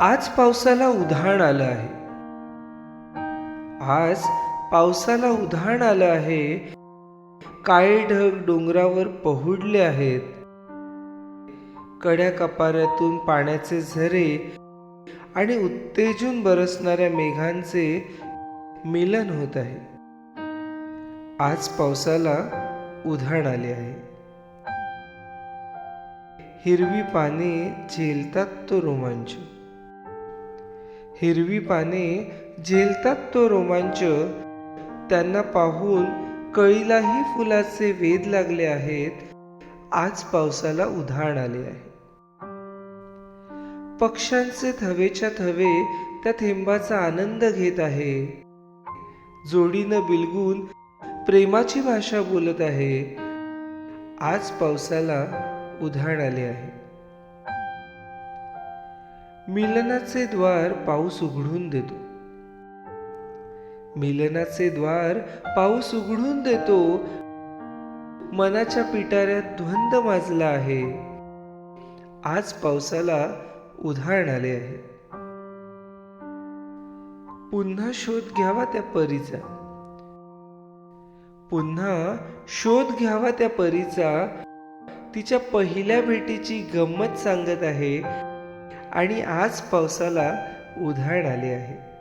आज पावसाला उधाण आलं आहे. आज पावसाला उधाण आलं आहे. काळे ढग डोंगरावर पहुडले आहेत. कड्या कपाऱ्यातून पाण्याचे झरे आणि उत्तेजून बरसणाऱ्या मेघांचे मिलन होत आहे. आज पावसाला उधाण आले आहे. हिरवी पाने झेलतात तो रोमांच. हिरवी पाने झेलतात तो रोमांच. त्यांना पाहून कळीलाही फुलाचे वेध लागले आहेत. आज पावसाला उधाण आले आहे. पक्ष्यांचे थवेच्या थवे त्या थेंबाचा आनंद घेत आहे. जोडीनं बिलगून प्रेमाची भाषा बोलत आहे. आज पावसाला उधाण आले आहे. मिलनाचे द्वार पाऊस उघडून देतो. मिलनाचे द्वार पाऊस उघडून देतो. मनाच्या पिटाऱ्यात द्वंद माजला आहे. आज पावसाला उधाण आले आहे. पुन्हा शोध घ्यावा त्या परीचा. पुन्हा शोध घ्यावा त्या परीचा. तिच्या पहिल्या भेटीची गंमत सांगत आहे. आणि आज पावसाला उधाण आले आहे.